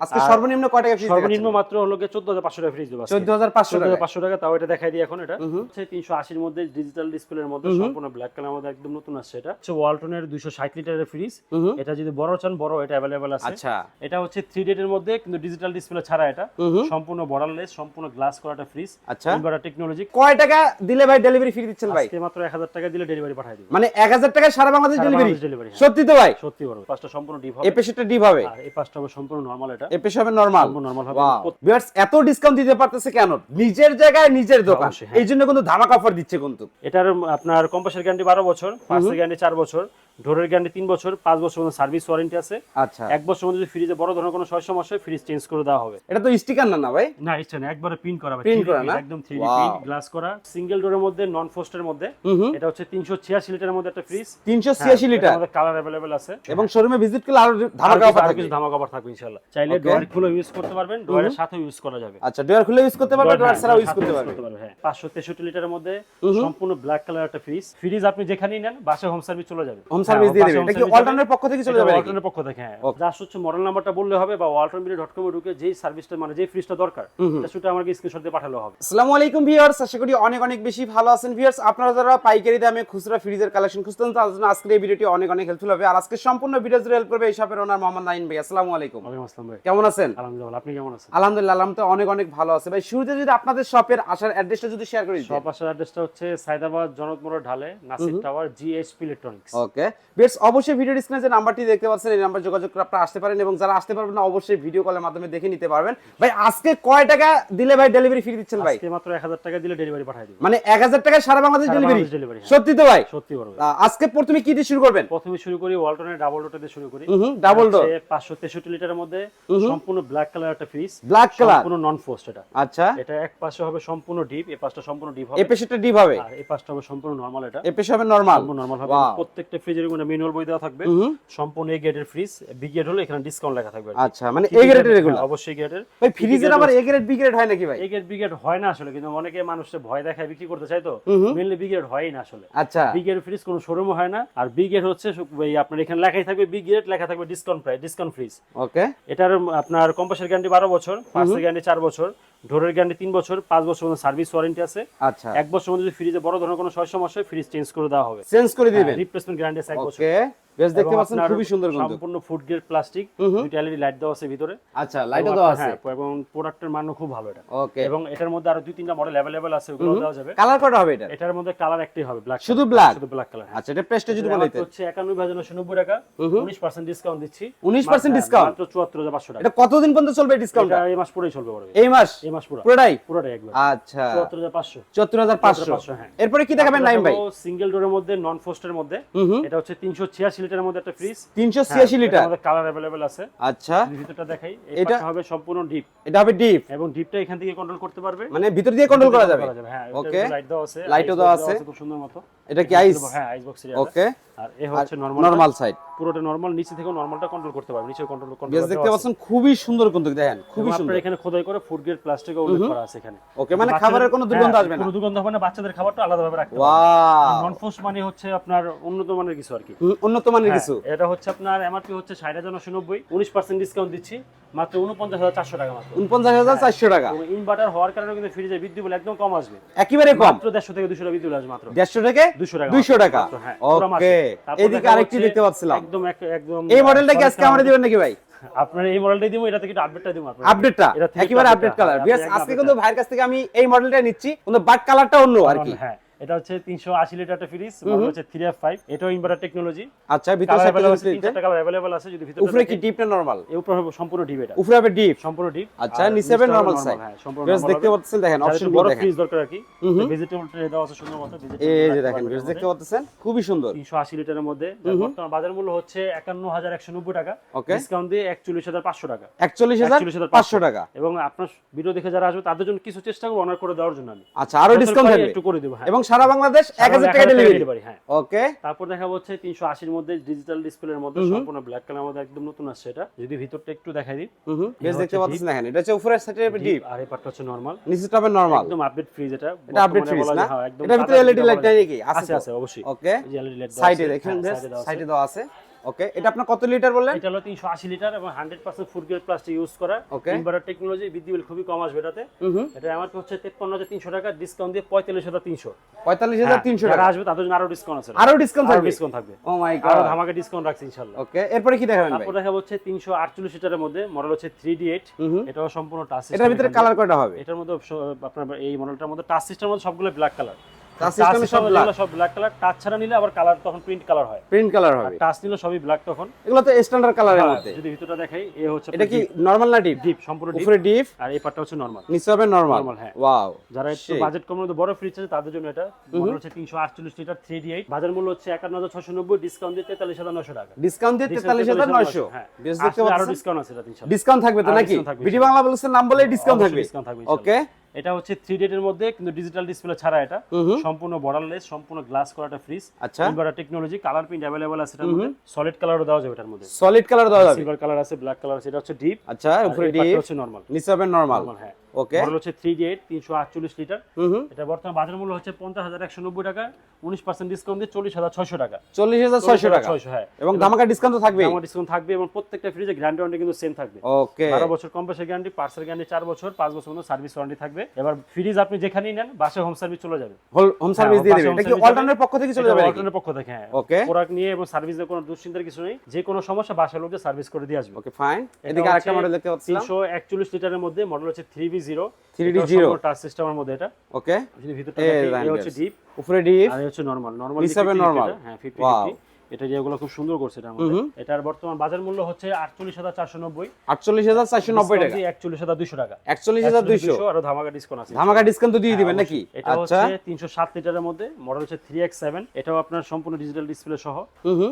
আজকে সর্বনিম্ন কয় টাকা ফ্রিজ সর্বনিম্ন মাত্র হলো গিয়ে চোদ্দ হাজার পাঁচশো টাকা ফ্রিজ দেবো চোদ্দ হাজার পাঁচশো টাকা হাজার পাঁচশো টাকা তাও এটা দেখাই দিই এখন এটা। হচ্ছে তিনশো আশির মধ্যে ডিজিটাল ডিসপ্লের মধ্যে সম্পূর্ণ ব্ল্যাক কালার মধ্যে একদম নতুন আসছে এটা। হচ্ছে ওয়ালটনের দুইশো ষাট লিটারের ফ্রিজ এটা যদি বড় চান বড় এটা অ্যাভেলেবেল আছে। আচ্ছা। এটা হচ্ছে থ্রি ডেটের মধ্যে কিন্তু ডিজিটাল ডিসপ্লে ছাড়া এটা। সম্পূর্ণ বর্ডারলেস সম্পূর্ণ গ্লাস করা একটা ফ্রিজ আচ্ছা। ইনভার্টার টেকনোলজি কয় টাকা দিলে ভাই ডেলিভারি ফ্রি দিচ্ছেন ভাই? আজকে মাত্র এক হাজার টাকা দিলে ডেলিভারি পাঠিয়ে দিবে। মানে এক হাজার টাকায় সারা বাংলাদেশ ডেলিভারি হ্যাঁ। সত্যি তো ভাই? সত্যি বড়। পাঁচটা সম্পূর্ণ ডিপ হবে। পেশেন্টটা ডিপ হবে। আর এই পাঁচটা সম্পূর্ণ নর্মাল এটা এ পেশ হবে নরমাল নরমাল হবে। ভিউয়ার্স এত ডিসকাউন্ট দিতে পারতেছে কেন? নিজের জায়গায় নিজের দোকান। হ্যাঁ। এই জন্য কিন্তু ধামাকা অফার দিচ্ছে কিন্তু। এটার আপনার কম্পাসের গ্যারান্টি বারো বছর পাঁচের গ্যারান্টি চার বছর। ডোরের গ্যারান্টি তিন বছর পাঁচ বছর মধ্যে সার্ভিস ওয়ারেন্টি আছে। আচ্ছা। এক বছর মধ্যে যদি ফ্রিজে বড় ধরনের কোনো সমস্যা হয় ফ্রিজ চেঞ্জ করে দেওয়া হবে। এটা তো স্টিকার না না ভাই? না ইচ্ছা নেই একবারে প্রিন্ট করা Print 3D করা না? একদম থ্রি Wow. প্রিন্ট গ্লাস করা সিঙ্গেল ডোরের মধ্যে নন ফোস্টের মধ্যে। এটা হচ্ছে তিনশো ছিয়াশি লিটারের মধ্যে একটা ফ্রিজ তিনশো ছিয়াশি লিটার কালার অ্যাভেলেবেল আছে। এবং শোরুমে ভিজিট করলে আরও ধামাকা অফার থাকবে। ধামাকা অফার থাকবে ইনশাআল্লাহ। চাইলে. ডোয়ার খুলে ইউজ করতে পারবেন ডোয়ারের সাথে ইউজ করা যাবে। আচ্ছা ডোয়ার খুলে ইউজ করতে পারবেন ডোয়ার হ্যাঁ, ছাড়াও ইউজ করতে use পারবে। করতে হ্যাঁ। পাঁচশো তেষট্টি লিটারের মধ্যে সম্পূর্ণ ব্ল্যাক কালার একটা ফ্রিজ ফ্রিজ আপনি যেখানেই নেন বাসে হোম সার্ভিস চলে যাবে। হোম সার্ভিস দিয়ে দেবে। এটা কি পক্ষ থেকে চলে যাবে? পক্ষ থেকে হ্যাঁ। জাস্ট হচ্ছে মডেল নাম্বারটা বললে হবে বা কমে ঢুকে যেই সার্ভিসটা মানে যেই ফ্রিজটা দরকার এটা শুধু আমাকে স্ক্রিনশট দিয়ে পাঠালে হবে। আসসালামু আলাইকুম ভিউয়ার্স আশা করি অনেক অনেক বেশি ভালো আছেন ভিউয়ার্স আপনারা যারা পাইকারি দামে খুচরা ফ্রিজের কালেকশন খুঁজতেন তাদের জন্য আজকের এই ভিডিওটি অনেক অনেক হেল্পফুল হবে। আর আজকে সম্পূর্ণ ভিডিও জুড়ে হেল্প করবে এই শপের ওনার মোহাম্মদ নাইন ভাই। আসসালামু আলাইকুম। ওয়ালাইকুম আসসালাম ভাই। কেমন আছেন? আলহামদুলিল্লাহ আপনি কেমন আছেন? আলহামদুলিল্লাহ আলহাম তো অনেক অনেক ভালো আছে। ভাই শুরুতে যদি আপনাদের শপের আসার অ্যাড্রেসটা যদি শেয়ার করে দিতেন। সব আসার অ্যাড্রেসটা হচ্ছে সাইদাবাদ জনকমোড় ঢালে Nasir tower GSP electronics okay বেশ অবশ্যই ভিডিও স্ক্রিনে যে নাম্বারটি দেখতে পাচ্ছেন এই নাম্বার যোগাযোগ করে আপনারা আসতে পারেন এবং যারা আসতে পারবেন না অবশ্যই ভিডিও কলের মাধ্যমে দেখে নিতে পারবেন। ভাই আজকে কয় টাকা দিলে ভাই ডেলিভারি ফ্রি দিচ্ছেন ভাই? আজকে মাত্র 1000 টাকা দিলে ডেলিভারি পাঠিয়ে দিবে। মানে এক হাজার টাকায় সারা বাংলাদেশ ডেলিভারি হ্যাঁ। সত্যি তো ভাই? সত্যি বড় আজকে প্রথমে কি দিয়ে শুরু করবেন? প্রথমে শুরু করি ওয়ালটনের ডাবল ডোটা দিয়ে শুরু করি। হুম ডাবল ডোর পাঁচশো তেষট্টি লিটারের মধ্যে সম্পূর্ণ ব্ল্যাক কালার একটা ফ্রিজ ব্ল্যাক কালার সম্পূর্ণ নন ফোস্ট এটা। আচ্ছা। এটা এক পাশে হবে সম্পূর্ণ ডিপ এই পাশটা সম্পূর্ণ ডিপ হবে। পেশেন্টটা ডিপ হবে? আর এই পাশটা হবে সম্পূর্ণ নরমাল এটা। এ পেশ হবে নরমাল সম্পূর্ণ নরমাল হবে। প্রত্যেকটা ফ্রিজের ম্যানুয়াল বই দেওয়া থাকবে সম্পূর্ণ এই গেটের ফ্রিজ বি গেট হলে এখানে ডিসকাউন্ট লেখা থাকবে আচ্ছা মানে এ গ্রেডের এগুলো হ্যাঁ, অবশ্যই গেটের ভাই ফ্রিজের আবার এ গ্রেড বি গ্রেড হয় নাকি ভাই? এই গেট বি গেট হয় না আসলে কিন্তু অনেকে মানুষে ভয় দেখায় বিক্রি করতে চায় তো? মেনলি বি গেট হয়ই না আসলে। আচ্ছা। বি গেট ফ্রিজ কোনো শোরুম হয় না আর বি গেট হচ্ছে আপনার এখানে লেখাই থাকবে বি গেট লেখা থাকবে discount price discount fridge okay. এটার আপনার কম্পাসের গ্যারান্টি বারো বছর পার্সের গ্যারান্টি চার বছর ডোরের গ্যারান্টি তিন বছর পাঁচ বছর সার্ভিস ওয়ারেন্টি আছে। আচ্ছা। এক বছর মধ্যে যদি ফ্রিজে বড় ধরনের কোনো সমস্যা হয় ফ্রিজ চেঞ্জ করে দেওয়া হবে। চেঞ্জ করে দিবেন। রিপ্লেসমেন্ট গ্যারান্টি আছে এক বছর। বেশ দেখতে পাচ্ছেন খুবই সুন্দর কিন্তু। সম্পূর্ণ ফুড গ্রেড প্লাস্টিক দুইটা এলইডি লাইট দেওয়া আছে ভিতরে। আচ্ছা লাইটও দেওয়া আছে। হ্যাঁ, এবং প্রোডাক্টের মানও খুব ভালো এটা। ওকে। এবং এটার মধ্যে আরও দুই তিনটা মডেল অ্যাভেলেবেল আছে ওগুলো দেওয়া যাবে। কালার কটা হবে এটা? এটার মধ্যে কালার একটাই হবে ব্ল্যাক শুধু black? শুধু ব্ল্যাক কালার আচ্ছা এটা প্রেসটা যদি বলে হচ্ছে একানব্বই হাজার নশো নব্বই টাকা। উনিশ পার্সেন্ট ডিসকাউন্ট দিচ্ছি। 19% হ্যাঁ, মাত্র টাকা। এটা কতদিন পর্যন্ত চলবে এটা এই মাস পুরোই চলবে বড় এই মাস? এই মাস পুরো। পুরোটাই? পুরোটাই একবার আচ্ছা। চুয়াত্তর হাজার পাঁচশো। চুয়াত্তর হাজার পাঁচশো। 74,500 হ্যাঁ। এরপরে কি দেখাবেন নাইম ভাই? সিঙ্গেল ডোরের মধ্যে নন ফোস্টের মধ্যে এটা হচ্ছে তিনশো ছিয়াশি লিটারের মধ্যে একটা ফ্রিজ তিনশো ছিয়াশি লিটার? কালার অ্যাভেলেবেল আছে। আচ্ছা। ভিতরটা দেখাই এটা- হবে সম্পূর্ণ ডিপ এটা হবে ডিপ এবং ডিপটা এখান থেকে কন্ট্রোল করতে পারবে। মানে ভিতর দিয়ে কন্ট্রোল করা যাবে? হ্যাঁ ওকে লাইট দাও আছে লাইটও ও ice দেওয়া box আছে। খুব সুন্দর মতো। এটা কি আইস হ্যাঁ আইস বক্স ওকে আর এ হচ্ছে নরমাল নরমাল সাইড পুরোটা নরমাল নিচে থেকে নরমালটা কন্ট্রোল করতে পারবে নিচে কন্ট্রোল বেশ কন্ট্রোল দেখতে পাচ্ছেন খুবই সুন্দর কিন্তু দেখেন খুবই সুন্দর। আপনার এখানে খোদাই করে ফুড গ্রেড উল্লেখ করা আছে এখানে। ওকে মানে খাবারের কোনো দুর্গন্ধ হ্যাঁ, আসবে না। কোনো দুর্গন্ধ হবে না বাচ্চাদের খাবারটা আলাদাভাবে রাখতে ওয়াও নন ফোর্স মানে হচ্ছে আপনার উন্নত মানের কিছু আর কি। উন্নত মানের হ্যাঁ, কিছু। এটা হচ্ছে আপনার এমআরপি হচ্ছে ষাট হাজার নশো নব্বই। উনিশ পার্সেন্ট ডিসকাউন্ট দিচ্ছি মাত্র উনপঞ্চাশ হাজার চারশো টাকা মাত্র। উনপঞ্চাশ হাজার চারশো টাকা। ইনভার্টার হওয়ার কারণে কিন্তু ফ্রিজের বিদ্যুৎ বিল একদম কম আসবে। একেবারে কম। মাত্র দেড়শো থেকে দুশো টাকা বিদ্যুৎ বিল আসবে মাত্র। দেড়শো থেকে দুশো টাকা দুইশো টাকা। মাত্র, হ্যাঁ। ওকে এদিকে আরেকটি দেখতে পাচ্ছিলাম। একদম একদম এই মডেলটা কি আজকে আমরা দিবেন নাকি ভাই? আপনার এই মডেলটাই দিব এটা থেকে আপডেটটা দিব আপনার। আপডেটটা একেবারে আপডেট কালার বিয়াস আজকে কিন্তু ভাইয়ের কাছ থেকে আমি এই মডেলটা নিচ্ছি কিন্তু বাট কালারটা অন্য আর কি। হ্যাঁ। এটা হচ্ছে তিনশো আশি লিটার একটা ফ্রিজ মডেল হচ্ছে থ্রি এফ ফাইভ এটাও ইনভার্টার টেকনোলজি আচ্ছা ভিতরে অ্যাভেলেবল আছে তিন চারটা কালার অ্যাভেলেবল আছে যদি ভিতরে উপরে কি ডিপটা নরমাল এর উপরে হবে সম্পূর্ণ ডিপ এটা। উপরে হবে ডিপ সম্পূর্ণ ডিপ আচ্ছা নিচে হবে নরমাল সাইড হ্যাঁ সম্পূর্ণ বিয়াস দেখতে পাচ্ছেন দেখেন অপশন বড় ফ্রিজ দরকার আর কি। ভেজিটেবল ট্রে দেওয়া আছে সুন্দর মতো এই যে দেখেন বিয়াস দেখতে পাচ্ছেন? খুবই সুন্দর। তিনশো আশি লিটারের মধ্যে। বর্তমান বাজার মূল্য হচ্ছে একান্ন হাজার একশো নব্বই টাকা। ওকে। ডিসকাউন্ট দিয়ে একচল্লিশ হাজার পাঁচশো টাকা। একচল্লিশ হাজার 41,500 পাঁচশো। টাকা। এবং আপনার ভিডিও দেখে যারা আসবে তাদের জন্য কিছু চেষ্টা করব অনার করে দেওয়ার জন্য আমি। আচ্ছা আরও ডিসকাউন্ট থাকবে? একটু করে দেবো হ্যাঁ। এবং সারা বাংলাদেশ এক হাজার টাকা ডেলিভারি হ্যাঁ। ওকে তারপর দেখা হচ্ছে তিনশো আশির মধ্যে ডিজিটাল ডিসপ্লের মধ্যে সম্পূর্ণ ব্ল্যাক কালার মধ্যে একদম নতুন আসছে এটা। যদি ভিতরটা একটু দেখাই দিই। বেশ দেখতে পাচ্ছেন দেখেন এটা হচ্ছে উপরের সাইডে ডিপ আর এই পার্টটা হচ্ছে নরমাল নিচে হবে নরমাল একদম আপডেট ফ্রিজ এটা। এটা আপডেট ফ্রিজ না? হ্যাঁ, একদম এটা ভিতরে এলইডি লাইট আছে কি আছে আছে অবশ্যই। ওকে এই যে LED লাইট সাইডে দেখেন হ্যাঁ। সাইডে দাও আছে। ওকে এটা আপনার কত লিটার বললেন? এটা হলো তিনশো আশি লিটার এবং hundred percent food grade plastic use করা। ইনভার্টার টেকনোলজি বিদ্যুৎ বিল খুবই কম আসবে এটাতে। এটা আমার হচ্ছে তেপ্পান্ন হাজার তিনশো টাকা ডিসকাউন্ট দিয়ে পঁয়তাল্লিশ হাজার তিনশো। পঁয়তাল্লিশ হাজার তিনশো যারা টাকা। আসবে তাদের জন্য আরও ডিসকাউন্ট আছে। আরও ডিসকাউন্ট থাকবে? ডিসকাউন্ট থাকবে। ও মাই আরও গড ধামাকা ডিসকাউন্ট রাখছি ইনশাল্লাহ। ওকে এরপরে কি দেখাবেন ভাই? তারপর দেখা হচ্ছে তিনশো আটচল্লিশ লিটারের মধ্যে মডেল হচ্ছে থ্রি ডি এইট হুম এটাও সম্পূর্ণ টাচ সিস্টেম এটার ভিতরে কালার কয়টা হবে? এটার মধ্যে আপনার এই মডেলটার মধ্যে টাচ সিস্টেমের মধ্যে সবগুলো ব্ল্যাক কালার সব black? সব ব্ল্যাক কালার টাচ ছাড়া নিলে আবার কালার তখন প্রিন্ট কালার হয়। প্রিন্ট কালার হবে। টাচ নিলে সবই ব্ল্যাক তখন। এগুলো তো স্ট্যান্ডার্ড কালারের মধ্যে। যদি ভিতরটা দেখাই এ হচ্ছে এটা কি নরমাল না ডিপ ডিপ সম্পূর্ণ ডিপ উপরে ডিপ আর এই পার্টটা হচ্ছে নরমাল নিচে হবে নরমাল Normal, হ্যাঁ। ওয়াও যারা একটু বাজেট মধ্যে বড় ফ্রিজ আছে তাদের জন্য এটা মডেল হচ্ছে তিনশো আটচল্লিশ লিটার বাজার মূল্য হচ্ছে একান্ন হাজার ছশো নব্বই ডিসকাউন্ট দিয়ে তেতাল্লিশ হাজার নশো টাকা। ডিসকাউন্ট দিয়ে তেতাল্লিশ হাজার নয়শো? হ্যাঁ। বেশ দেখতে আসলে আরও ডিসকাউন্ট আছে এটা তিনশো। ডিসকাউন্ট থাকবে তো নাকি? বিডি বাংলা বলছেন নাম বলে ডিসকাউন্ট থাকবে। ডিসকাউন্ট থাকবে ওকে এটা হচ্ছে থ্রি ডেটের মধ্যে কিন্তু ডিজিটাল ডিসপ্লে ছাড়া এটা। সম্পূর্ণ বর্ডারলেস সম্পূর্ণ গ্লাস করা একটা ফ্রিজ আচ্ছা। Inverter technology colour print available আছে এটার মধ্যে। সলিড কালারও দেওয়া যাবে এটার মধ্যে। সলিড কালার দেওয়া যাবে। সিলভার কালার আছে ব্ল্যাক কালার আছে এটা হচ্ছে ডিপ আচ্ছা উপরে ডিপ হচ্ছে নরমাল নিচে হবে নরমাল নরমাল হ্যাঁ। ওকে মডেল হচ্ছে থ্রি ডি এইট তিনশো আটচল্লিশ লিটার এটা বর্তমান বাজার মূল্য হচ্ছে পঞ্চাশ হাজার একশো নব্বই টাকা উনিশ পার্সেন্ট ডিসকাউন্ট দিয়ে চল্লিশ হাজার ছয়শো টাকা। চল্লিশ হাজার ছয়শো টাকা। ছয়শো হ্যাঁ। এবং ধামাকা ডিসকাউন্ট থাকবে আমার ডিসকাউন্ট থাকবে এবং প্রত্যেকটা ফ্রিজে গ্যারান্টি ওয়ারেন্টি কিন্তু সেম থাকবে। ওকে বারো বছর কম্প্রেসার গ্যারান্টি পার্সেল গ্যারান্টি চার বছর পাঁচ বছর মতো সার্ভিস ওয়ারেন্টি থাকবে। এবার ফ্রিজ আপনি যেখানেই নেন বাসে হোম সার্ভিস চলে যাবে। হোম সার্ভিস দিয়ে home এটা কি অল্টারনেট পক্ষ থেকে চলে যাবে অল্টারনেট পক্ষ থেকে হ্যাঁ। ওকে প্রোডাক্ট নিয়ে এবং সার্ভিসের কোনো দুশ্চিন্তার কিছু নেই। যে কোনো সমস্যা বাসার লোকদের সার্ভিস করে দিয়ে আসবে। ওকে ফাইন এদিকে আরেকটা মডেল দেখতে তিনশো একচল্লিশ লিটারের মধ্যে মডেল হচ্ছে three zero 3V zero। Touch সিস্টেমের মধ্যে এটা। ওকে ভিতরটা হচ্ছে। ডিপ উপরে ডিপ আর হচ্ছে নরমাল নরমাল নরমাল হ্যাঁ ফিফটি। এটা যেগুলো খুব সুন্দর করছে এটার মধ্যে এটার বর্তমান বাজার মূল্য হচ্ছে আটচল্লিশ হাজার চারশো নব্বই। আটচল্লিশ হাজার চারশো নব্বই টাকা। একচল্লিশ হাজার দুশো টাকা। একচল্লিশ হাজার দুইশো? আরও ধামাকা ডিসকাউন্ট আছে। ধামাকা ডিসকাউন্ট তো দিয়ে দিবেন হ্যাঁ, নাকি? এটা আচ্ছা। হচ্ছে তিনশো সাত লিটারের মধ্যে মডেল হচ্ছে থ্রি এক্স সেভেন এটাও আপনার সম্পূর্ণ ডিজিটাল ডিসপ্লে সহ।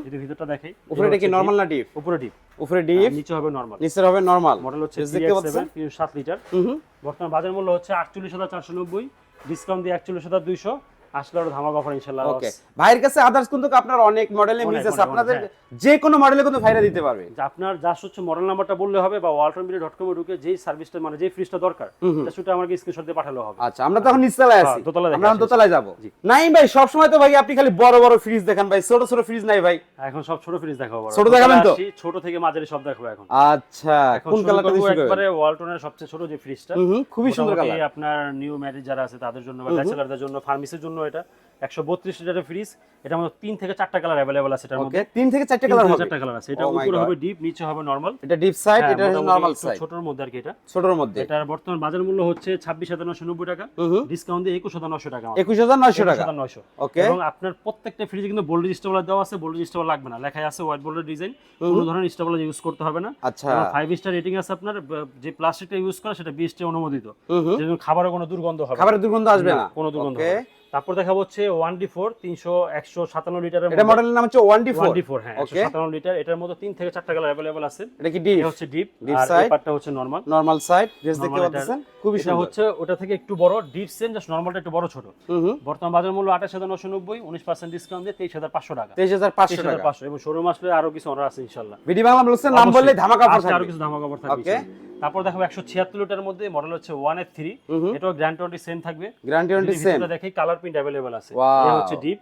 যদি ভিতরটা দেখাই উপরে এটা কি নরমাল না ডিপ উপরে ডিপ উপরে ডিপ নিচে হবে নরমাল নিচে হবে নরমাল মডেল হচ্ছে বেশ থ্রি দেখতে এক্স পাচ্ছেন সেভেন তিনশো সাত লিটার। হুম হুম বর্তমান বাজার মূল্য হচ্ছে আটচল্লিশ হাজার চারশো নব্বই। ডিসকাউন্ট দিয়ে একচল্লিশ হাজার দুইশো। আসলে আরও ধামাকা অফার ওকে। ভাইয়ের কাছে আদার্স কিন্তু আপনার অনেক মডেলে মিস আছে আপনাদের হ্যাঁ। যে কোনো মডেলে কিন্তু ভাইরা দিতে পারবে। আপনার যা হচ্ছে মডেল নাম্বারটা বললে হবে বা কমে ঢুকে যেই সার্ভিসটা মানে যেই ফ্রিজটা দরকার শুধু আমাকে স্ক্রিনশট দিয়ে পাঠালে হবে। আচ্ছা আমরা তখন নিচতলায় আছি। হ্যাঁ, দোতলায় আমরা দোতলায় যাব। নাই ভাই সবসময় তো ভাই আপনি খালি বড় বড় ফ্রিজ দেখান ভাই ছোট ছোট ফ্রিজ নাই ভাই। এখন সব ছোট ফ্রিজ দেখাবো ছোট দেখাবেন তো? ছোট থেকে মাঝারি সব দেখাবো এখন। আচ্ছা কোন কালারটা শুরু একবারে ওয়ালটনের সবচেয়ে ছোট যে ফ্রিজটা খুবই সুন্দর কালার আপনার নিউ ম্যারেজ যারা আছে তাদের জন্য বা ব্যাচেলারদের জন্য ফার্মেসির জন্য এটা? একশো বত্রিশ লিটারের ফ্রিজ এটা মধ্যে তিন থেকে চারটা কালার অ্যাভেলেবল আছে এটার মধ্যে। তিন থেকে চারটে কালার হবে। চারটা কালার আছে। এটা Oh উপরে হবে ডিপ নিচে হবে নর্মাল এটা ডিপ সাইড এটা হচ্ছে নরমাল সাইড ছোটর মধ্যে আর কি এটা। ছোটর মধ্যে। এটার বর্তমান বাজার মূল্য হচ্ছে ছাব্বিশ হাজার নশো নব্বই টাকা। হুম হুম। ডিসকাউন্ট দিয়ে একুশ হাজার নশো টাকা। একুশ হাজার নয়শো টাকা। নয়শো। ওকে এবং আপনার প্রত্যেকটা ফ্রিজে কিন্তু বোল্ড স্টেবলার দেওয়া আছে। বোল্ড স্টেবলার লাগবে না। লেখায় আছে হোয়াইট বোর্ডের ডিজাইন কোনো ধরনের স্টেবলার ইউজ করতে হবে না। আচ্ছা। ফাইভ স্টার রেটিং আছে আপনার। যে প্লাস্টিকটা ইউজ করে সেটা বিএসটি অনুমোদিত। খাবারের কোনো দুর্গন্ধ হবে। খাবারের দুর্গন্ধ আসবে না। কোনো দুর্গন্ধ ওকে। তারপর দেখা হচ্ছে ওয়ান ডি ফোর তিনশো একশো সাতান্ন লিটারের এটা মডেলের নাম হচ্ছে one D four. D four হ্যাঁ. সাতান্ন লিটার। এটার মধ্যে তিন থেকে চারটা কালার অ্যাভেলেবল আছে। এটা কি ডিপ? এটা হচ্ছে ডিপ আর side। পার্টটা হচ্ছে নর্মাল। নরমাল সাইড ড্রেস দেখতে পাচ্ছেন? খুবই সুন্দর। হচ্ছে ওটা থেকে একটু বড় ডিপ সেন জাস্ট নর্মালটা একটু বড় ছোট। বর্তমান বাজার মূল্য আঠাশ হাজার নশো নব্বই উনিশ পার্সেন্ট ডিসকাউন্ট দিয়ে তেইশ হাজার পাঁচশো টাকা। তেইশ হাজার পাঁচশো টাকা। পাঁচশো। এবং শোরুম আসলে আরও কিছু অর্ডার আছে ইনশাল্লাহ। বিডি বাংলা বলছেন নাম বললে। ধামাকা অফার আরও কিছু ধামাকা অফার থাকবে। তারপর দেখাবো একশো ছিয়াত্তর লিটারের মধ্যে মডেল হচ্ছে ওয়ান এফ থ্রি। এটাও গ্র্যান্ড টোয়েন্টি সেম থাকবে গ্যারান্টি ওয়ারেন্টি সেম দেখি কালার প্রিন্ট অ্যাভেলেবল আছে। Wow. এ হচ্ছে ডিপ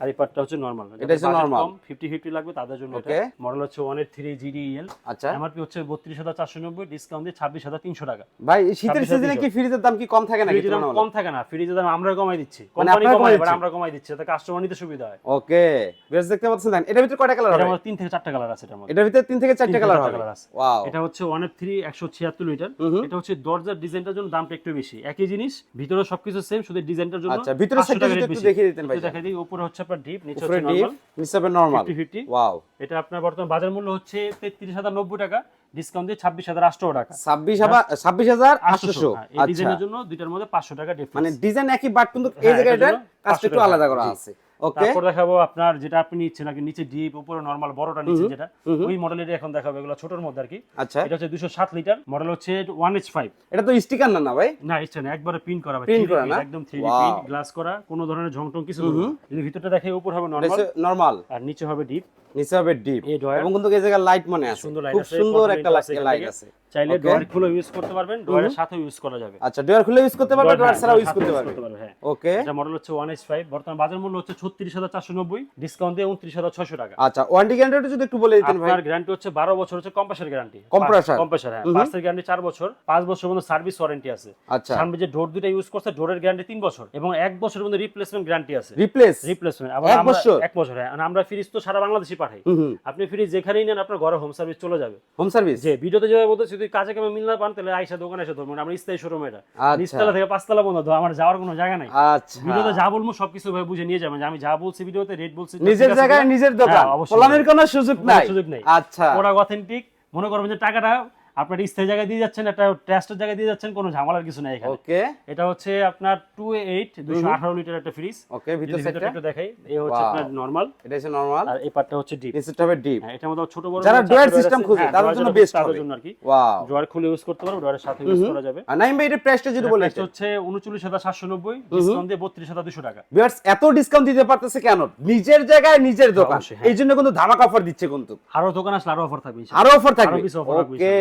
আর এই পার্টটা হচ্ছে নর্মাল এটা হচ্ছে normal। ফিফটি ফিফটি লাগবে তাদের জন্য Okay. মডেল হচ্ছে ওয়ান এইট থ্রি জিডিএল আচ্ছা। এমআরপি হচ্ছে বত্রিশ হাজার চারশো নব্বই ডিসকাউন্ট দিয়ে ছাব্বিশ হাজার তিনশো টাকা। ভাই শীতের সিজনে কি ফ্রিজের দাম কি কম থাকে নাকি ফ্রিজের দাম কম থাকে না। ফ্রিজের দাম আমরা কমাই দিচ্ছি। কোম্পানি কমাই এবার আমরা কমাই দিচ্ছি। যাতে কাস্টমার নিতে সুবিধা হয়। ওকে বেশ দেখতে পাচ্ছেন এটার ভিতরে কয়টা কালার হবে? মধ্যে তিন থেকে চারটা কালার আছে এটার মধ্যে। এটার ভিতরে তিন থেকে চারটে কালার হবে। আছে। ওয়াও এটা হচ্ছে ওয়ান এফ থ্রি একশো ছিয়াত্তর লিটার। এটা হচ্ছে দরজার ডিজাইনটার জন্য দামটা একটু বেশি। একই জিনিস ভিতরে সবকিছু সেম শুধু ডিজাইনটার জন্য আচ্ছা ভিতরে 500 সাইডটা টাকা যদি rate একটু দেখিয়ে দিতেন ভাই। দেখাই দিই উপরে হচ্ছে আপনার ডিপ নিচে হচ্ছে নরমাল নিচে নরমাল ফিফটি ফিফটি ওয়াও এটা আপনার বর্তমান বাজার মূল্য হচ্ছে তেত্রিশ হাজার নব্বই টাকা ডিসকাউন্ট দিয়ে ছাব্বিশ হাজার আটশো টাকা। ছাব্বিশ হাজার ছাব্বিশ হাজার আটশোশো এই আচ্ছা। ডিজাইনের জন্য দুইটার মধ্যে পাঁচশো টাকা মানে ডিজাইন একই বাট কিন্তু এই হ্যাঁ, জন্য কাজটা একটু আলাদা করা আছে। ওকে তারপর দেখাবো আপনার যেটা আপনি নিচ্ছেন কি নিচে ডিপ উপরে নরমাল বড়টা নিচে যেটা। ওই মডেলের এখন দেখাবো এগুলো ছোটর মধ্যে আর কি। আচ্ছা। এটা হচ্ছে দুশো সাত লিটার মডেল হচ্ছে ওয়ান এইচ ফাইভ। এটা তো স্টিকার না না ভাই? না ইচ্ছা না একবারে প্রিন্ট করা Print করা না? একদম থ্রি Wow. প্রিন্ট গ্লাস করা কোনো ধরনের ঝং টং কিছু না। যদি ভিতরটা দেখে উপর হবে নরমাল নরমাল আর নিচে হবে ডিপ নিচে হবে ডিপ এবং কিন্তু এই জায়গায় লাইট মনে আছে। সুন্দর light খুব সুন্দর একটা লাইট আছে। চাইলে. ডোয়ার খুলে ইউজ করতে পারবেন ডোয়ারের সাথে ইউজ করা যাবে। আচ্ছা ডোয়ার খুলে ইউজ করতে পারবে ডোয়ার- হ্যাঁ, ছাড়াও ইউজ করতে use পারবে। হ্যাঁ। ওকে এটা মডেল হচ্ছে ওয়ান এইচ ফাইভ বর্তমান বাজার মূল্য হচ্ছে ছত্রিশ হাজার চারশো নব্বই ডিসকাউন্ট দিয়ে উনত্রিশ হাজার ছশো টাকা। আচ্ছা ওয়ারেন্টি গ্যারান্টি যদি একটু বলে দিতেন ভাই। আপনার গ্যারান্টি হচ্ছে বারো বছর হচ্ছে কম্প্রেসার গ্যারান্টি Compressor? কম্প্রেসার হ্যাঁ পার্সের গ্যারান্টি চার বছর পাঁচ বছর পর্যন্ত সার্ভিস ওয়ারেন্টি আছে। আচ্ছা। সামনে যে ডোর দুটো ইউজ করছে ডোরের গ্যারান্টি তিন বছর এবং এক বছরের মধ্যে রিপ্লেসমেন্ট গ্যারান্টি আছে। রিপ্লেস রিপ্লেসমেন্ট আবার আমরা বছর? এক বছর হ্যাঁ আর আমরা ফ্রিজ তো সারা বাংলাদেশে পাঠাই। আপনি ফ্রিজ যেখানেই নেন আপনার ঘরে হোম সার্ভিস চলে যাবে। হোম সার্ভিস যে ভিডিওতে যেভাবে বলতেছি যদি কাজে কামে মিল না পান তাহলে আইসা দোকানে এসে ধরবেন। আমরা স্থায়ী শোরুম এটা। আচ্ছা। নিচতলা থেকে পাঁচতলা পর্যন্ত আমার যাওয়ার কোনো জায়গা নাই। আচ্ছা। ভিডিওতে যা বলব সবকিছু ভাবে বুঝে নিয়ে যাবেন। যে আমি যা বলছি ভিডিওতে রেট বলছি নিজের জায়গায় নিজের দোকান। হ্যাঁ, কোনো সুযোগ নাই। সুযোগ নাই। আচ্ছা। প্রোডাক্ট অথেন্টিক মনে করবেন যে টাকাটা আপনার স্থায়ী জায়গায় দিয়ে যাচ্ছেন একটা ট্রাস্টের জায়গায় দিয়ে যাচ্ছেন কোনো ঝামেলার কিছু নাই এখানে। ওকে এটা হচ্ছে আপনার টু এইট দুশো আঠারো লিটার একটা ফ্রিজ ওকে ভিতর সেটটা একটু দেখাই এই হচ্ছে আপনার নর্মাল এটা হচ্ছে নরমাল আর এই পার্টটা হচ্ছে ডিপ নিচেরটা হবে ডিপ হ্যাঁ, এটার মধ্যে ছোট বড় যারা drawer সিস্টেম। খুঁজে হ্যাঁ, তাদের জন্য বেস্ট তাদের হবে। জন্য আর কি। ওয়াও ড্রয়ার খুলে ইউজ করতে পারব ড্রয়ারের সাথে ইউজ করা যাবে। আর নাইম ভাই এটা প্রাইসটা যদি বলে প্রাইস হচ্ছে উনচল্লিশ হাজার সাতশো নব্বই ডিসকাউন্ট দিয়ে বত্রিশ হাজার দুশো টাকা। ভিউয়ার্স এত ডিসকাউন্ট দিতে পারতেছে কেন? নিজের জায়গায় নিজের দোকান। হ্যাঁ। এই জন্য কিন্তু ধামাক অফার দিচ্ছে কিন্তু। আরও দোকান আসলে আরও অফার থাকবে আরও অফার আরও থাকবে কিছু অফার থাকবে ওকে।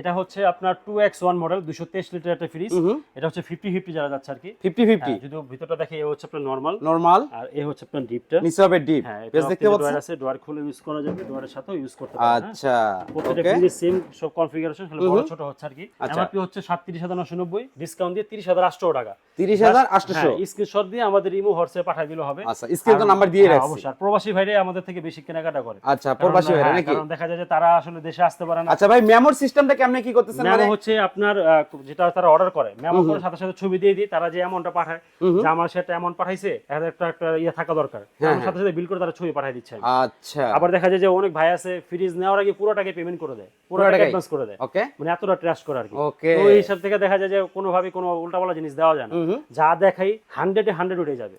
এটা হচ্ছে আপনার টু এক্স ওয়ান মডেল দুশো তেইশ লিটার একটা ফ্রিজ এটা হচ্ছে ফিফটি ফিফটি যারা যাচ্ছে আর কি। ফিফটি ফিফটি হ্যাঁ, যদি ভিতরটা দেখে এ হচ্ছে আপনার নর্মাল নরমাল আর এ হচ্ছে আপনার ডিপটা নিচে হবে ডিপ হ্যাঁ বেশ দেখতে পাচ্ছেন? ডোয়ার আছে ডোয়ার খুলে ইউজ করা যাবে ডোয়ারের সাথেও ইউজ করতে পারবেন হ্যাঁ। আচ্ছা প্রত্যেকটা ফ্রিজের সেম সব কনফিগারেশন খালি বড় ছোট হচ্ছে আর কি। আচ্ছা। এমআরপি হচ্ছে হাজার নশো নব্বই ডিসকাউন্ট দিয়ে তিরিশ হাজার আটশো টাকা। তিরিশ হাজার আটশোশো স্ক্রিনশট দিয়ে আমাদের ইমো হোয়াটসঅ্যাপ পাঠিয়ে দিলে হবে। আচ্ছা স্ক্রিন তো নাম্বার দিয়ে হ্যাঁ, রাখছি। অবশ্যই। প্রবাসী ভাইরে আমাদের থেকে বেশি কেনাকাটা করে। আচ্ছা প্রবাসী ভাইরা হ্যাঁ, নাকি? কারণ দেখা যায় যে তারা আসলে দেশে আসতে পারে না। আচ্ছা ভাই মেমোর সিস্টেমটা কেমনে কি করতেছেন? মানে হচ্ছে আপনার যেটা তারা অর্ডার করে। মেমো করে সাথে সাথে ছবি দিয়ে দিই তারা যে অ্যামাউন্টটা পাঠায় যে আমার সেটা অ্যামাউন্ট পাঠাইছে একটা একটা ইয়ে থাকা দরকার। সাথে সাথে বিল করে তারা ছবি পাঠিয়ে দিচ্ছে। আচ্ছা। আবার দেখা যায় যে অনেক ভাই আছে ফ্রিজ নেওয়ার আগে পুরো টাকা পেমেন্ট করে দেয়। পুরো টাকা অ্যাডভান্স করে দেয়। ওকে মানে এতটা ট্রাস্ট করে আর কি। ওকে তো এই হিসাব থেকে দেখা যায় যে কোনোভাবে কোনো উল্টাপাল্টা জিনিস দেওয়া যায় না। যা দেখাই হান্ড্রেডে হান্ড্রেড উঠে যাবে।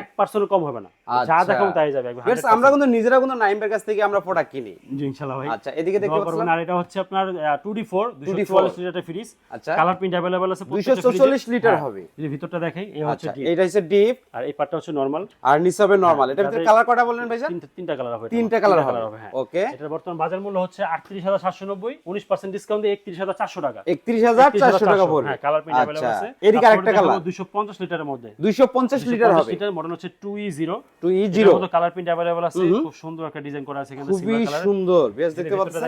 এক পার্সেন্ট কম হবে না। যা আচ্ছা। দেখাও তাই যাবে। আমরা কিন্তু নিজেরা কিন্তু নাইমের কাছ থেকে আমরা প্রোডাক্ট কিনি। জি, ভাই। আচ্ছা এদিকে দেখতে। পাচ্ছেন আর এটা হচ্ছে আপনার টু ডি ফোর দুশো 2D4 চুয়াল্লিশ লিটার ফ্রিজ আচ্ছা। কালার প্রিন্ট অ্যাভেলেবল আছে দুইশো প্রত্যেকটা চল্লিশ fridge-এ। লিটার হ্যাঁ, হবে। যদি ভিতরটা দেখাই এই হচ্ছে আচ্ছা ডিপ এটা হচ্ছে ডিপ আর এই পার্টটা হচ্ছে নর্মাল আর নিচে হবে নরমাল এটা ভিতরে কালার কটা বললেন ভাইজান? তিনটা তিনটা কালার হবে। তিনটা কালার হবে। হ্যাঁ। ওকে এটার বর্তমান বাজার মূল্য হচ্ছে আটত্রিশ হাজার সাতশো নব্বই উনিশ পার্সেন্ট ডিসকাউন্ট দিয়ে একত্রিশ হাজার চারশো টাকা। একত্রিশ হাজার চারশো টাকা পড়বে হ্যাঁ কালার প্রিন্ট অ্যাভেলেবল আচ্ছা আছে। এদিকে আরেকটা কালার দুশো পঞ্চাশ লিটারের মধ্যে। দুইশো পঞ্চাশ লিটার হবে। লিটার মডেল হচ্ছে two E zero two colour print available আছে। খুব সুন্দর একটা ডিজাইন করা আছে এখানে খুবই সিলভার কালার সুন্দর। বেশ দেখতে পাচ্ছেন?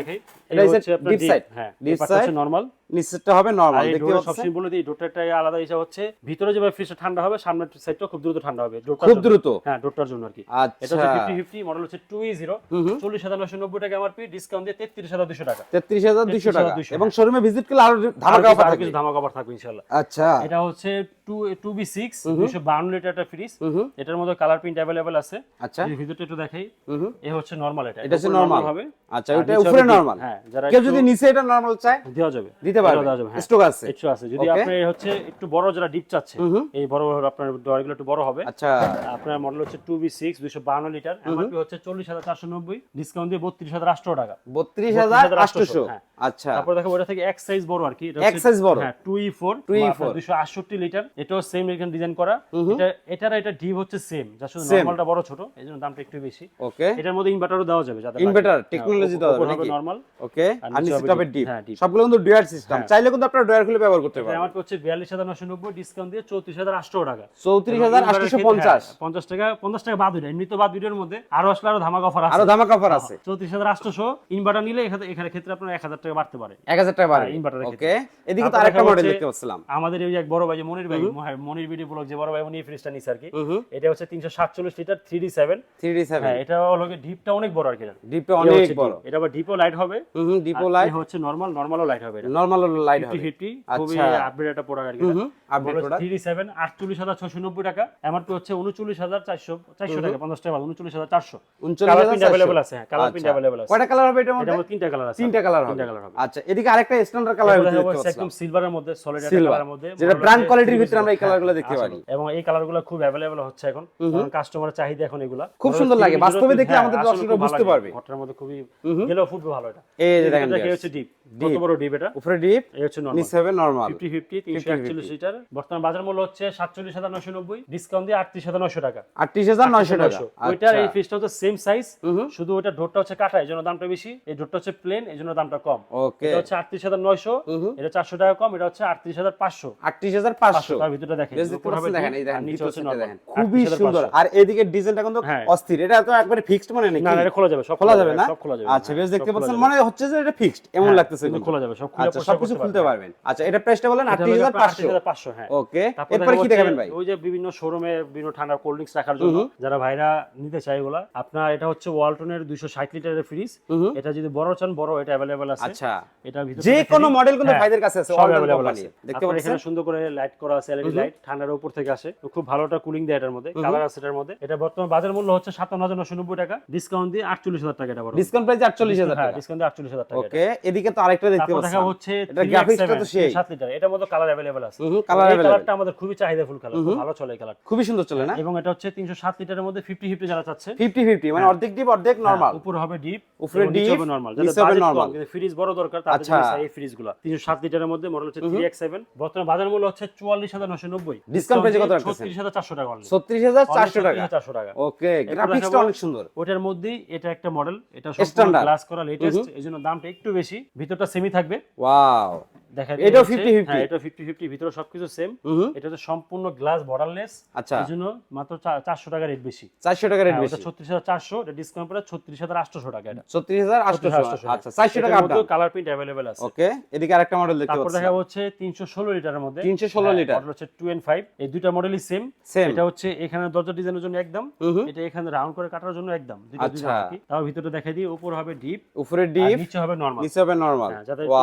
এটা হচ্ছে ডিপ সাইড হ্যাঁ ডিপ এই পার্টটা সাইড হচ্ছে নরমাল নিচেরটা হবে নরমাল দেখতে ডোরের পাচ্ছেন? সবসময় বলে দিই ডোরটা আলাদা হিসাব হচ্ছে ভিতরে যেভাবে ফ্রিজটা ঠান্ডা হবে সামনের সাইডটা খুব দ্রুত ঠান্ডা হবে খুব দ্রুত? হ্যাঁ ডোরটার জন্য আর কি। এটা আচ্ছা। হচ্ছে ফিফটি ফিফটি মডেল হচ্ছে টু ই জিরো চল্লিশ হাজার নশো নব্বই টাকা এমআরপি ডিসকাউন্ট দিয়ে তেত্রিশ হাজার দুশো টাকা। তেত্রিশ হাজার দুইশো টাকা। এবং শোরুমে ভিজিট করলে আরও ধামাকা অফার থাকবে। কিছু ধামাকা অফার থাকবে ইনশাল্লাহ আচ্ছা। এটা হচ্ছে টু টু বি সিক্স দুশো বাউন্ন লিটার একটা ফ্রিজ এটার মধ্যে কালার প্রিন্ট অ্যাভেলেবল আছে। আচ্ছা। যদি ভিতরটা একটু দেখাই এ হচ্ছে নরমাল এটা। এটা হচ্ছে নরমাল হবে। আচ্ছা নিচে উপরে নরমাল হ্যাঁ যারা কেউ যদি নিচে এটা নরমাল চায় দেওয়া যাবে। দিতে এটাও পারবে। দেওয়া যাবে হ্যাঁ। স্টক আছে। একটু আছে। যদি আপনি হচ্ছে একটু বড় যারা ডিপ চাচ্ছে এই বড় আপনার ডয়ারগুলো একটু বড় হবে। আচ্ছা। আপনার মডেল হচ্ছে টু বি সিক্স দুশো বান্ন লিটার এমআরপি হচ্ছে চল্লিশ হাজার চারশো নব্বই ডিসকাউন্ট দিয়ে বত্রিশ হাজার আটশো টাকা। বত্রিশ হাজার 32,800 হ্যাঁ। আচ্ছা। তারপর দেখো ওটা থেকে এক সাইজ বড় আর কি। এটা এক size বড়? হ্যাঁ টু ই ফোর 2E4 দুশো আটষট্টি লিটার। এটাও সেম এখানে ডিজাইন করা। এটা এটার এটা ডিপ হচ্ছে সেম যা শুধু. নর্মালটা বড় ছোট দামটা একটু বেশি। ওকে এটার মধ্যে ইনভার্টারও দেওয়া যাবে দেওয়া যাবে নাকি? নর্মাল ওকে আর নিচে ডিপ হ্যাঁ, সবগুলো কিন্তু ডুয়ার সিস্টেম চাইলে কিন্তু আপনারা ডুয়ার খুলে ব্যবহার করতে পারেন। আমার হচ্ছে বিয়াল্লিশ হাজার নশো নব্বই ডিসকাউন্ট দিয়ে চৌত্রিশ হাজার আটশো টাকা। চৌত্রিশ হাজার আটশোশো পঞ্চাশ। হ্যাঁ, পঞ্চাশ টাকা পঞ্চাশ টাকা বাদ হইলে। এমনি তো বাদ ভিডিওর মধ্যে আরও আসলে আরও ধামাকা অফার আরও ধামাকা অফার আছে। চৌত্রিশ হাজার আটশোশো। ইনভার্টার নিলে এখানে ক্ষেত্রে আপনার এক হাজার টাকা বাড়তে পারে। এক হাজার টাকা বাড়বে হ্যাঁ, inverter এর ওকে এদিকে তো আরেকটা মডেল দেখতে পাচ্ছিলাম। আমাদের এই এক বড় ভাই যে মনির ভাই মনির ভিডিও ব্লগ যে বড় ভাই উনি ফ্রিজটা নিছে আর কি এটা হচ্ছে তিনশো সাতচল্লিশ litre three D seven three D seven হ্যাঁ এটা হলো ডিপটা অনেক বড় আর কি ডিপটা অনেক বড়। এটা আবার ডিপও লাইট হবে। হুম লাইট হচ্ছে নর্মাল নর্মালও লাইট হবে এটা। লাইট হবে। ফিফটি খুবই আচ্ছা। আপডেট একটা প্রোডাক্ট আর কি টাকা। এমআরপি হচ্ছে টাকা পঞ্চাশ টাকা কালার প্রিন্ট আছে হ্যাঁ কালার প্রিন্ট অ্যাভেলেবল আছে। কয়টা কালার হবে এটার মধ্যে তিনটা কালার আছে। তিনটা কালার হবে। তিনটা কালার হবে। আচ্ছা এদিকে আরেকটা স্ট্যান্ডার্ড কালার পাচ্ছিলাম একদম সিলভারের মধ্যে সলিড মধ্যে। যেটা ব্র্যান্ড কোয়ালিটির ভিতরে আমরা এই হ্যাঁ, কালারগুলো দেখতে পারি। এবং এই কালারগুলো খুব হচ্ছে এখন। কারণ কাস্টমারের চাহিদা এখন এগুলা। খুব সুন্দর লাগে। বাস্তবে দেখলে হ্যাঁ, আমাদের দর্শকরা বুঝতে পারবে। ঘরটার মধ্যে খুবই গেলেও ফুটবে ভালো এটা। এই যে দেখেন দেখে guys। হচ্ছে ডিপ কত বড় ডিপ এটা? উপরে ডিপ এই হচ্ছে নরমাল নিচে হবে নরমাল ফিফটি ফিফটি তিনশো একচল্লিশ লিটার বর্তমান বাজার মূল্য হচ্ছে সাতচল্লিশ হাজার নশো নব্বই। ডিসকাউন্ট দিয়ে আটত্রিশ হাজার নশো টাকা। আটত্রিশ হাজার নয়শো টাকা। ওইটার আচ্ছা। এই ফিসটা হচ্ছে সেম সাইজ শুধু ওইটা ডোরটা হচ্ছে কাটা এই জন্য দামটা বেশি। এই ডোরটা হচ্ছে প্লেন এই জন্য দামটা কম। ওকে। এটা হচ্ছে আটত্রিশ হাজার নয়শো এটা চারশো টাকা কম এটা হচ্ছে আটত্রিশ হাজার পাঁচশো। আটত্রিশ হাজার পাঁচশো। তার ভিতরটা দেখেন। দেখেন এই দেখেন নিচে হচ্ছে দেখেন। খুবই সুন্দর। আর এদিকে ডিজাইনটা কিন্তু হ্যাঁ। অস্থির। এটা তো একবারে ফিক্সড মানে নাকি? না এটা খোলা যাবে সব খোলা যাবে না? সব খোলা যাবে। আচ্ছা বেশ হ্যাঁ, দেখতে পাচ্ছেন মানে হচ্ছে যে এটা ফিক্সড এমন হ্যাঁ, লাগতেছে কিন্তু। খোলা যাবে সব খুলে আচ্ছা পরিষ্কার সবকিছু খুলতে পারবেন। আচ্ছা এটা প্রাইসটা বলেন এটা আটত্রিশ হলো হাজার আপনার পাঁচশো 38,500, হ্যাঁ। ওকে এরপর কি দেখাবেন ভাই? ওই যে বিভিন্ন শোরুমে বিভিন্ন ঠান্ডা কোল্ড ড্রিঙ্কস রাখার জন্য যারা ভাইরা নিতে চায় এগুলা আপনার এটা হচ্ছে ওয়ালটনের দুইশো ষাট লিটারের ফ্রিজ এটা যদি বড় চান বড় এটা অ্যাভেলেবেল আছে আচ্ছা। এটার ভিতরে যে কোনো মডেল কিন্তু হ্যাঁ, ভাইদের কাছে আছে অল আছে। দেখতে পাচ্ছেন? এখানে সুন্দর করে লাইট করা আছে এলইডি লাইট ঠান্ডার উপর থেকে আসে। খুব ভালো একটা কুলিং দেয় এটার মধ্যে কালার আছে এটার মধ্যে। এটা বর্তমান বাজার মূল্য হচ্ছে সাতান্ন হাজার নশো নব্বই টাকা। ডিসকাউন্ট দিয়ে আটচল্লিশ হাজার টাকা এটা বড়। ডিসকাউন্ট প্রাইস আটচল্লিশ হাজার হ্যাঁ টাকা। ডিসকাউন্ট দিয়ে আটচল্লিশ হাজার টাকা ওকে এদিকে তো আরেকটা দেখতে তারপর দেখা হচ্ছে এটা গ্রাফিক্সটা তো সেই। সাত লিটার এটার মধ্যে কালার আছে। এই কালারটা আমাদের খুবই চাহিদাফুল কালার খুব ভালো চলে কালার খুবই সুন্দর চলে না? এবং এটা হচ্ছে তিনশো সাত লিটারের মধ্যে ফিফটি ফিফটি যারা চাচ্ছে। ফিফটি ফিফটি মানে অর্ধেক ডিপ অর্ধেক নর্মাল উপরে হবে ডিপ উপরে deep, হবে নরমাল normal। ফ্রিজ বড় দরকার তাদের আচ্ছা। জন্য এই ফ্রিজগুলো 307 লিটারের মধ্যে মডেল হচ্ছে থ্রি এক্স সেভেন বর্তমানে বাজার মূল্য হচ্ছে চুয়াল্লিশ হাজার নশো নব্বই। Discount কত রাখতেছেন? ছত্রিশ হাজার চারশো টাকা only। ছত্রিশ হাজার চারশো টাকা। 36,400 টাকা। ওকে গ্রাফিক্সটা অনেক সুন্দর। ওটার মধ্যেই এটা একটা মডেল এটা। সম্পূর্ণ গ্লাস করা লেটেস্ট এই জন্য দামটা একটু বেশি। ভিতরটা সেমি থাকবে। ওয়াও দেখা এটাও 50-50 হ্যাঁ এটা ফিফটি ফিফটি ভিতরে সবকিছু সেম এটা হচ্ছে সম্পূর্ণ গ্লাস বর্ডারলেস আচ্ছা। এই মাত্র চা- চারশো টাকা রেট বেশি। চারশো টাকা রেট হ্যাঁ, বেশি। এটা ডিসকাউন্ট টাকা এটা। আচ্ছা চারশো টাকা আপ কালার প্রিন্ট অ্যাভেলেবেল আছে। ওকে এদিকে আরেকটা মডেল দেখতে তারপর দেখা হচ্ছে তিনশো ষোলো লিটারের মধ্যে। 316 লিটার। মডেল হচ্ছে টু এন্ড ফাইভ এই দুইটা মডেলই সেম সেম এটা হচ্ছে এখানে দরজা ডিজাইনের জন্য একদম। এটা এখানে রাউন্ড করে কাটার জন্য একদম। দুইটা আচ্ছা। দুইটা তাও ভিতরে দেখাই দিই। উপর হবে ডিপ উপরে ডিপ নিচে হবে নরমাল নিচে হবে নরমাল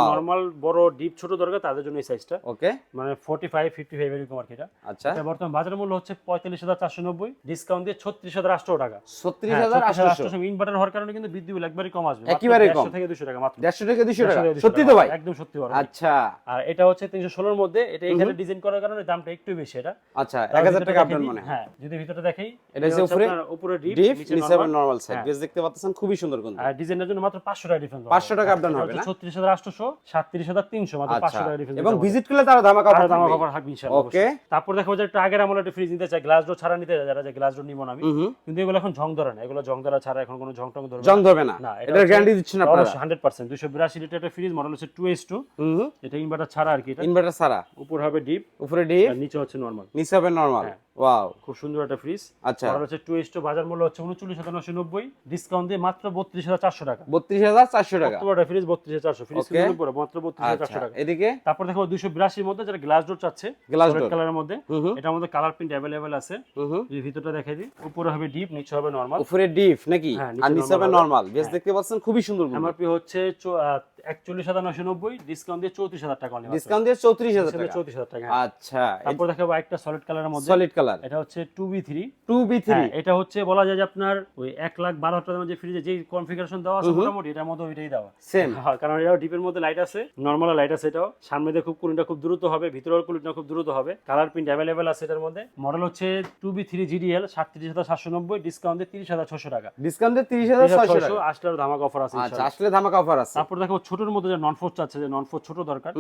নরমাল বড় ডিপ ছোট দরকার তাদের জন্য এই সাইজটা ওকে মানে 45 55 এরকম আর কি এটা আচ্ছা। এটা বর্তমান বাজার মূল্য হচ্ছে 45490 ডিসকাউন্ট দিয়ে 36800 টাকা। 36800 ইনভার্টার হ্যাঁ, হওয়ার কারণে কিন্তু বিদ্যুৎ বিল একবারই কম আসবে। একেবারে কম। 100 থেকে 200 টাকা মাত্র। 150 থেকে 200 টাকা। সত্যি তো ভাই? একদম সত্যি বড়। আচ্ছা। আর এটা হচ্ছে 316 এর মধ্যে। এটা এখানে ডিজাইন করার কারণে দামটা একটু বেশি এটা। আচ্ছা 1000 টাকা আপনার মনে হ্যাঁ? যদি ভিতরে দেখেই এটা যে উপরে উপরে ডিপ নিচে আবার নরমাল সাইড বেশ দেখতে পাচ্ছেন খুবই সুন্দর কিন্তু। আর ডিজাইনের জন্য মাত্র 500 টাকা ডিফারেন্স 500 টাকা হ্যাঁ। আপনার হবে না? 36800 37300 মাত্র আচ্ছা। পাঁচশো টাকা ডিফারেন্স এবং ভিজিট করলে তারা ধামাকা অফার ধামাকা অফার থাকবে। ইনশাআল্লাহ ওকে। তারপর দেখো যে একটু আগের আমলে একটা ফ্রিজ নিতে চাই গ্লাস ডোর ছাড়া নিতে চাই যারা যে গ্লাস ডোর নিব না আমি। কিন্তু এগুলো এখন ঝং ধরে না এগুলো ঝং ধরা ছাড়া এখন কোনো ঝং টং ধরবে জং ধরবে না। এটা গ্যারান্টি দিচ্ছেন আপনারা। অবশ্যই হান্ড্রেড পার্সেন্ট দুশো বিরাশি লিটার একটা ফ্রিজ মডেল হচ্ছে টু এস টু হুম হুম। এটা ইনভার্টার ছাড়া আর কি এটা ইনভার্টার ছাড়া। উপর হবে ডিপ উপরে ডিপ আর নিচে হচ্ছে নর্মাল নিচে হবে নরমাল। ওয়াও খুব সুন্দর একটা ফ্রিজ আচ্ছা। মডেল হচ্ছে টু এস টু বাজার মূল্য হচ্ছে উনচল্লিশ হাজার নশো নব্বই ডিসকাউন্ট দিয়ে মাত্র বত্রিশ হাজার চারশো টাকা। বত্রিশ হাজার চারশো টাকা। কত বড় ফ্রিজ বত্রিশ হাজার চারশো ফ্রিজ Okay. কিন্তু মাত্র বত্রিশ হাজার চারশো টাকা। এদিকে? তারপর দেখো দুশো বিরাশির মধ্যে যারা গ্লাস ডোর চাচ্ছে রেড door। কালারের মধ্যে। এটার মধ্যে কালার প্রিন্ট অ্যাভেলেবেল আছে। যদি ভিতরটা দেখাই দিই। উপরে হবে ডিপ নিচে হবে নর্মাল উপরে ডিপ নাকি? হ্যাঁ, আর নিচে হবে নরমাল বেশ হ্যাঁ। দেখতে পাচ্ছেন খুবই সুন্দর এমআরপি হচ্ছে একচল্লিশ হাজার নশো নব্বই ডিসকাউন্ট দিয়ে চৌত্রিশ হাজার টাকা ডিসকাউন্ট দিয়ে চৌত্রিশ হাজার টাকা। চৌত্রিশ হাজার টাকা। আচ্ছা তারপর দেখাবো একটা সলিড কালারের মধ্যে। সলিড কালার এটা হচ্ছে two B three two B three এটা হচ্ছে বলা যায় যে আপনার ওই এক লাখ বারো হাজার টাকার যে ফ্রিজে যে কনফিগারেশন দেওয়া আছে মোটামুটি এটার মধ্যে ওইটাই দেওয়া। সেম হ্যাঁ, কারণ এটাও ডিপের মধ্যে লাইট আছে। নর্মাল লাইট আছে এটাও। সামনে দিয়ে খুব কুলিংটা খুব দ্রুত হবে ভিতরের কুলিংটা খুব দ্রুত হবে। কালার প্রিন্ট অ্যাভেলেবেল আছে এটার মধ্যে। মডেল হচ্ছে টু বি থ্রি জিডিএল সাতত্রিশ হাজার সাতশো নব্বই ডিসকাউন্ট দিয়ে তিরিশ হাজার ছশো টাকা। ডিসকাউন্ট দিয়ে তিরিশ হাজার টাকা। আসলে ধামাকা অফার আছে আচ্ছা আসলে ধামাকা অফার আছে। তারপর দেখো ছোটোর মধ্যে যে নন ফোর চাচ্ছে যে নন ফোর ছোট দরকার।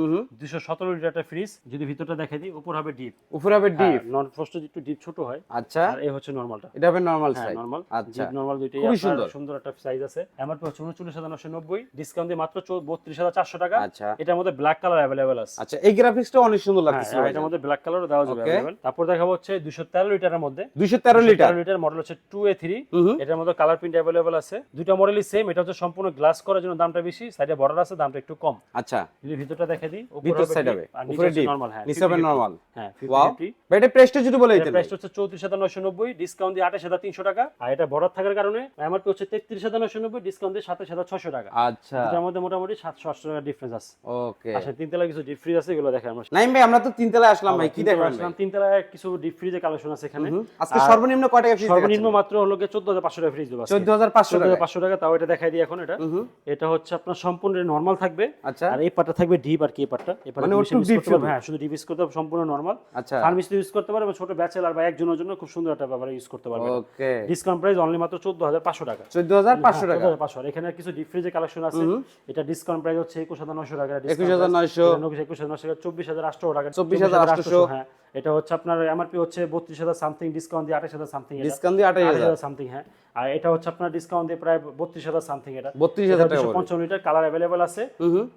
দুশো সতেরো লিটার একটা ফ্রিজ যদি ভিতরটা দেখে দিই উপর হবে ডিপ উপরে হবে ডিপ নন ফোরটা একটু ডিপ ছোট হয় আচ্ছা। আর এই হচ্ছে নর্মালটা এটা হবে নরমাল হ্যাঁ সাইজ নর্মাল আচ্ছা। নর্মাল দুইটাই আপনার সুন্দর। সুন্দর একটা সাইজ আছে। এমআরপি হচ্ছে উনচল্লিশ হাজার নশো নব্বই ডিসকাউন্ট দিয়ে মাত্র বত্রিশ হাজার চারশো টাকা। আচ্ছা। এটার মধ্যে ব্ল্যাক কালার অ্যাভেলেবেল আছে। আচ্ছা এই গ্রাফিক্সটা অনেক সুন্দর হ্যাঁ, লাগতেছে আর এটার মধ্যে ব্ল্যাক কালারও দেওয়া যাবে. তারপর দেখাবো হচ্ছে দুশো তেরো লিটারের মধ্যে। দুইশো তেরো লিটার লিটার মডেল হচ্ছে টু এ থ্রি। এটার মধ্যে কালার প্রিন্ট অ্যাভেলেবেল আছে। দুইটা মডেলই সেম এটা হচ্ছে সম্পূর্ণ গ্লাস করার জন্য দামটা বেশি সাইডে বর্ডার আছে দামটা একটু কম। আচ্ছা। যদি ভিতরটা দেখে দিই ভিতর side হবে, উপরে deep, নরমাল হ্যাঁ নিচে হবে নরমাল হ্যাঁ ওয়াও ভাই এটা প্রাইসটা যদি বলে দিতেন প্রাইস হচ্ছে চৌত্রিশ হাজার নশো নব্বই ডিসকাউন্ট দিয়ে আঠাশ হাজার তিনশো টাকা। আর এটা বর্ডার থাকার কারণে এমআরপি হচ্ছে তেত্রিশ হাজার নশো নব্বই ডিসকাউন্ট দিয়ে সাতাশ হাজার ছশো টাকা। আচ্ছা। এটার মধ্যে মোটামুটি সাতশো আটশো টাকা ডিফারেন্স আছে। ওকে আচ্ছা তিনতলা কিছু ডিপ ফ্রিজ আছে এগুলো দেখে আমরা। নাইম ভাই আমরা তো তিনতলায় আসলাম ভাই কি দেখবেন আসলাম, তিনতলায় কিছু ডিপ ফ্রিজে কালেকশন আছে এখানে। আজকে সর্বনিম্ন কয় টাকা ফিস সর্বনিম্ন মাত্র হলো গিয়ে চোদ্দ হাজার পাঁচশো টাকা ফ্রিজ দেবো চোদ্দ হাজার পাঁচশো চোদ্দ টাকা হাজার পাঁচশো টাকা তাও এটা দেখাই দিই এখন এটা। এটা হচ্ছে আপনার সম্পূর্ণ নর্মাল থাকবে আচ্ছা। আর এই পাটটা থাকবে ডিপ আর কি এই পাটটা? এই পাটটা মানে করতে পারবে, হ্যাঁ শুধু ডিপ ইউজ করতে হবে সম্পূর্ণ নর্মাল আচ্ছা। ফার্মিস্ট ইউজ করতে পারবে ছোট ব্যাচেলার বা একজনের জন্য খুব সুন্দর একটা ব্যাপারে ইউজ করতে পারবে। ওকে ডিসকাউন্ট প্রাইস অনলি মাত্র চোদ্দ হাজার পাঁচশো টাকা। চোদ্দ হাজার পাঁচশো টাকা। 14,500 এখানে কিছু ডিপ ফ্রিজের কালেকশন আছে। এটা ডিসকাউন্ট প্রাইস হচ্ছে একুশ হাজার নশো টাকা। 21,900 একুশ হাজার নশো টাকা চব্বিশ হাজার আটশো টাকা। 24,800 হ্যাঁ। এটা হচ্ছে আপনার এমআরপি হচ্ছে বত্রিশ হাজার সামথিং ডিসকাউন্ট দিয়ে আঠাশ হাজার সামথিং ডিসকাউন্ট দিয়ে আঠাশ হাজার। সামথিং হ্যাঁ। আর এটা হচ্ছে আপনার ডিসকাউন্ট দিয়ে প্রায় বত্রিশ হাজার সামথিং এটা। বত্রিশ হাজার। পঞ্চান্ন লিটার কালার অ্যাভেলেবেল আছে।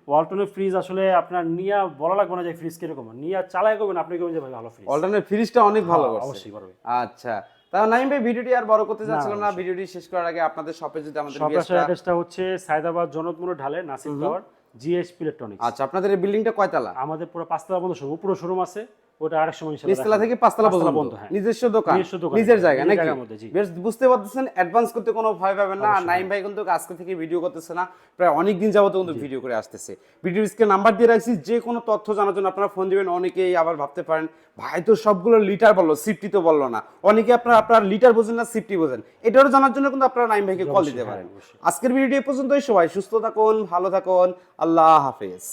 ওয়ালটনের ফ্রিজ আসলে আপনার নিয়া বলা লাগবে না যে ফ্রিজ কীরকম। নিয়া চালাই করবেন আপনি করবেন যে ভালো ফ্রিজ অল্টারনেট ফ্রিজটা অনেক ভালো করছে। অবশ্যই পারবে আচ্ছা। তা নাইম ভাই ভিডিওটি আর বড় করতে চাচ্ছিলাম না। ভিডিওটি শেষ করার আগে আপনাদের শপে যদি আমাদের viewers অ্যাড্রেসটা হচ্ছে সায়দাবাদ জনতমুর ঢালে নাসির টাওয়ার জিএসপি ইলেকট্রনিক্স আচ্ছা আপনাদের এই বিল্ডিংটা কয়তলা আমাদের পুরো পাঁচতলা পর্যন্ত শোরুম উপরে শোরুম আছে। ওটা আরেক নিচতলা থেকে পাঁচতলা পাঁচতলা পর্যন্ত পর্যন্ত। নিজস্ব দোকান নিজের জায়গা নাকি? জায়গার মধ্যে, জি। বেশ বুঝতে পারতেছেন অ্যাডভান্স করতে কোনো ভয় পাবেন না। নাইম ভাই কিন্তু আজকে থেকে ভিডিও করতেছে না প্রায় অনেক দিন যাবত কিন্তু ভিডিও করে আসতেছে। ভিডিও স্ক্রিনে নাম্বার দিয়ে রাখছি যে কোনো তথ্য জানার জন্য আপনারা ফোন দিবেন অনেকেই আবার ভাবতে পারেন ভাই তো সবগুলো লিটার বলল সিফটি তো বলল না। অনেকে আপনারা আপনার লিটার বোঝেন না সিফটি বোঝেন। এটারও জানার জন্য কিন্তু আপনারা নাইম ভাইকে কল দিতে হ্যাঁ, পারেন। আজকের ভিডিও পর্যন্তই সবাই সুস্থ থাকুন ভালো থাকুন আল্লাহ হাফেজ।